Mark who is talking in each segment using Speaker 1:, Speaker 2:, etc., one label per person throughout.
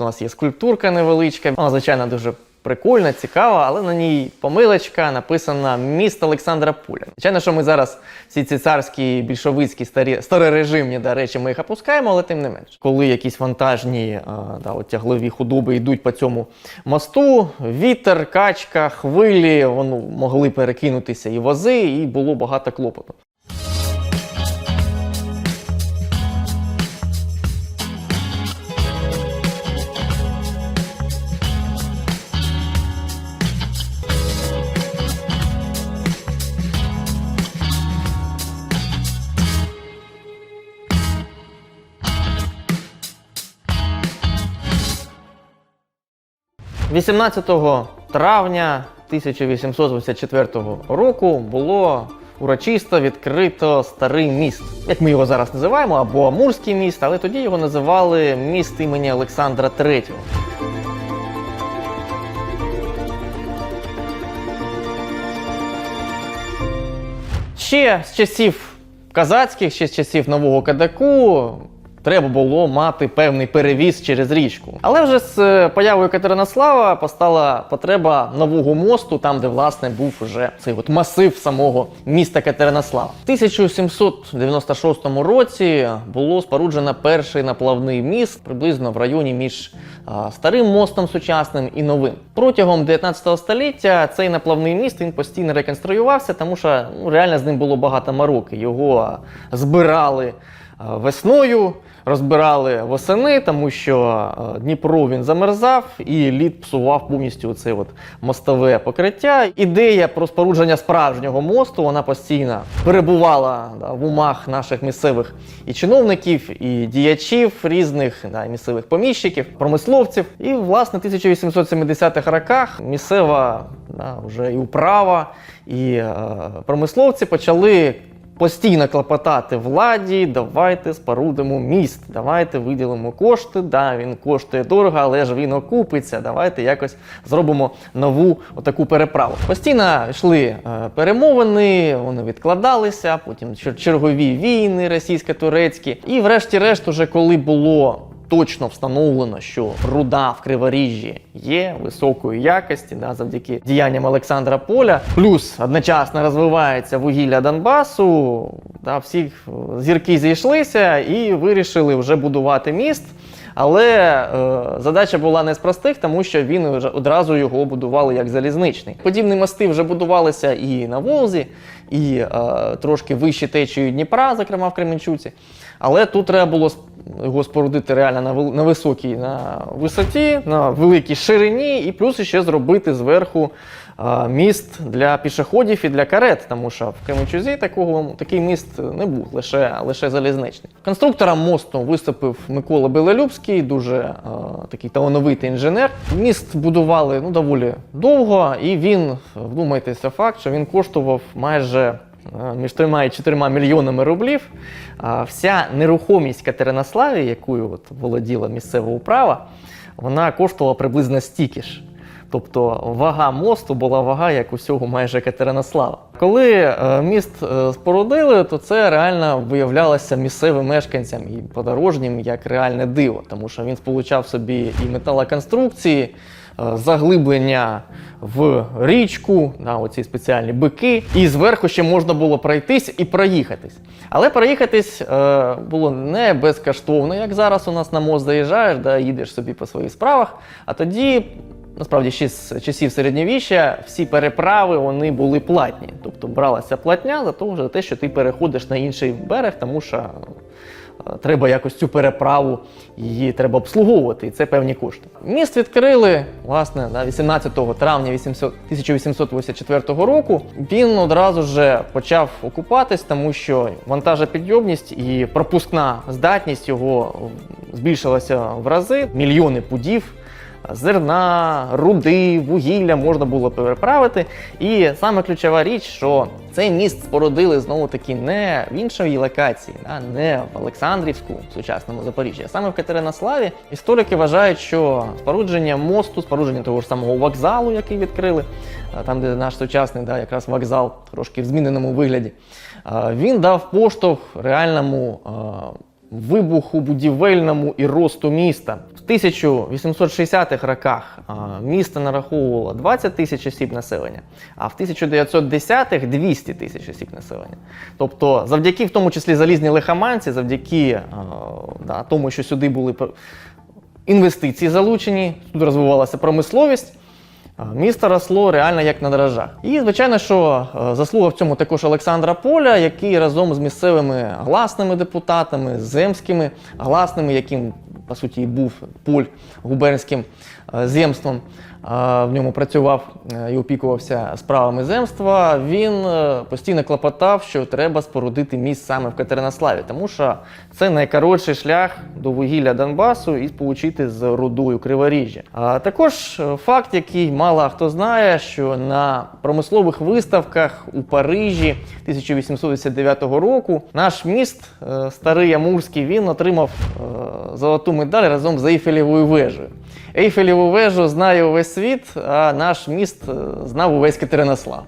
Speaker 1: У нас є скульптурка невеличка. Вона, звичайно, дуже прикольна, цікава, але на ній помилочка написана міст Олександра Пуля. Звичайно, що ми зараз всі ці царські, більшовицькі, старі, старорежимні да, речі ми їх опускаємо, але тим не менш. Коли якісь вантажні а, да, от тяглові худоби йдуть по цьому мосту, вітер, качка, хвилі, воно могли перекинутися і вози, і було багато клопоту. – 18 травня 1884 року було урочисто відкрито старий міст, як ми його зараз називаємо, або Амурський міст, але тоді його називали міст імені Олександра III. Ще з часів казацьких, ще з часів нового кадаку. Треба було мати певний перевіз через річку. Але вже з е, появою Катеринослава постала потреба нового мосту, там, де власне був уже цей от масив самого міста Катеринослава. В 1796 році було споруджено перший наплавний міст приблизно в районі між старим мостом сучасним і новим. Протягом 19 століття цей наплавний міст він постійно реконструювався, тому що ну, реально з ним було багато мороки. Його збирали весною, розбирали восени, тому що Дніпро він замерзав і лід псував повністю це мостове покриття. Ідея про спорудження справжнього мосту вона постійно перебувала да, в умах наших місцевих і чиновників, і діячів різних да, місцевих поміщиків, промисловців. І власне в 1870-х роках місцева да, вже і управа, і е, промисловці почали постійно клопотати владі, давайте спорудимо міст, давайте виділимо кошти. Да, він коштує дорого, але ж він окупиться. Давайте якось зробимо нову отаку переправу. Постійно йшли е, перемовини, вони відкладалися, потім чер- чергові війни російсько-турецькі. І врешті-решт, уже коли було точно встановлено, що руда в Криворіжжі є високої якості, да, завдяки діянням Олександра Поля. Плюс одночасно розвивається вугілля Донбасу. Да, всі е, зірки зійшлися і вирішили вже будувати міст. Але е, задача була не з простих, тому що він одразу його будували як залізничний. Подібні мости вже будувалися і на Волзі, і е, трошки вище течією Дніпра, зокрема в Кременчуці. Але тут треба було його спорудити реально на, на високій на висоті, на великій ширині, і плюс ще зробити зверху міст для пішоходів і для карет, тому що в Кременчузі такого такий міст не був, лише, лише залізничний. Конструктором мосту виступив Микола Белолюбський, дуже е, такий талановитий інженер. Міст будували ну, доволі довго, і він, вдумайтеся, факт, що він коштував майже е, між 3 і 4 мільйонами рублів. Вся нерухомість Катеринославі, якою от володіла місцева управа, вона коштувала приблизно стільки ж. Тобто вага мосту була вага як усього майже Катеринослава. Коли е, міст е, спорудили, то це реально виявлялося місцевим мешканцям і подорожнім як реальне диво, тому що він сполучав собі і металоконструкції, е, заглиблення в річку, да, оці спеціальні бики, і зверху ще можна було пройтись і проїхатись. Але проїхатись було не безкоштовно, як зараз у нас на мост заїжджаєш, да, їдеш собі по своїх справах. А тоді, насправді, ще з часів середньовіччя всі переправи вони були платні. Тобто бралася платня за того, за те, що ти переходиш на інший берег, тому що е, треба якось цю переправу, її треба обслуговувати, і це певні кошти. Міст відкрили власне на 18 травня 800 1884 року. Він одразу ж почав окупатись, тому що вантажопідйомність і пропускна здатність його збільшилася в рази. Мільйони пудів зерна, руди, вугілля можна було переправити. І саме ключова річ, що цей міст спорудили знову таки не в іншій локації, да, не в Олександрівську, в сучасному Запоріжжі, а саме в Катеринославі. Історики вважають, що спорудження мосту, спорудження того ж самого вокзалу, який відкрили, там, де наш сучасний да, якраз вокзал, трошки в зміненому вигляді, він дав поштовх реальному. Вибуху будівельному і росту міста. В 1860-х роках місто нараховувало 20 тисяч осіб населення, а в 1910-х 200 тисяч осіб населення. Тобто, завдяки в тому числі залізній лихоманці, завдяки да, тому, що сюди були інвестиції залучені, тут розвивалася промисловість. Місто росло реально як на дрожжах. І, звичайно, що е, заслуга в цьому також Олександра Поля, який разом з місцевими гласними депутатами, земськими гласними, яким по суті був Поль губернським земством, е, в ньому працював е, і опікувався справами земства. Він е, постійно клопотав, що треба спорудити міст саме в Катеринославі, тому що це найкоротший шлях до вугілля Донбасу і сполучити з рудою Криворіжжя. А також е, факт, який мало хто знає, що на промислових виставках у Парижі 1889 року наш міст, е, старий Амурський, він отримав е, золоту медаль разом з Ейфелєвою вежею. Ейфелєву вежу знає увесь світ, а наш міст е, знав увесь Катеринослав.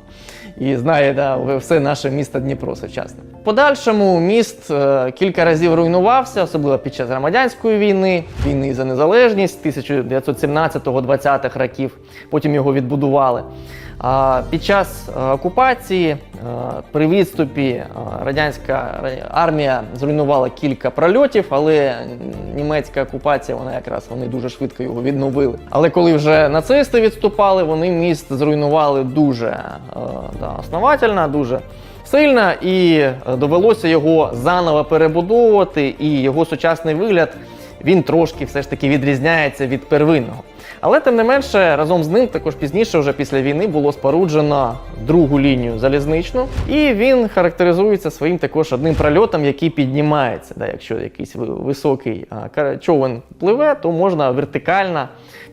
Speaker 1: І знає да, все наше місто Дніпро сучасне. Подальшому міст е, кілька разів руйнувався, особливо під час громадянської війни, війни за незалежність 1917-20-х років. Потім його відбудували. А під час е, окупації при відступі радянська армія зруйнувала кілька прольотів, але німецька окупація вона якраз вони дуже швидко його відновили. Але коли вже нацисти відступали, вони міст зруйнували дуже е, да, основательно, дуже сильно, і е, довелося його заново перебудовувати, і його сучасний вигляд він трошки все ж таки відрізняється від первинного. Але тим не менше, разом з ним також пізніше, вже після війни, було споруджено другу лінію залізничну, і він характеризується своїм також одним прольотом, який піднімається. Да, якщо якийсь високий човен пливе, то можна вертикально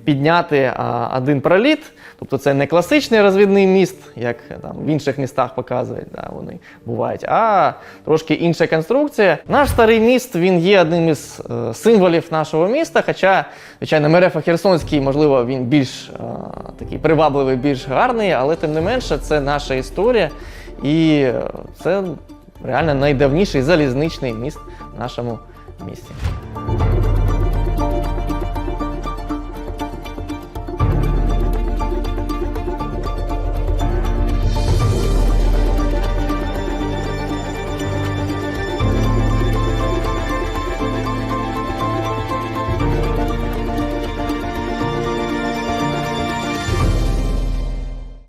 Speaker 1: підняти а, один проліт. Тобто це не класичний розвідний міст, як там в інших містах показують, да, вони бувають, а трошки інша конструкція. Наш старий міст він є одним із е, символів нашого міста. Хоча, звичайно, Мерефа Херсонський, можливо, він більш е, такий привабливий, більш гарний, але тим не менше, це наша історія, і е, це реально найдавніший залізничний міст в нашому місті.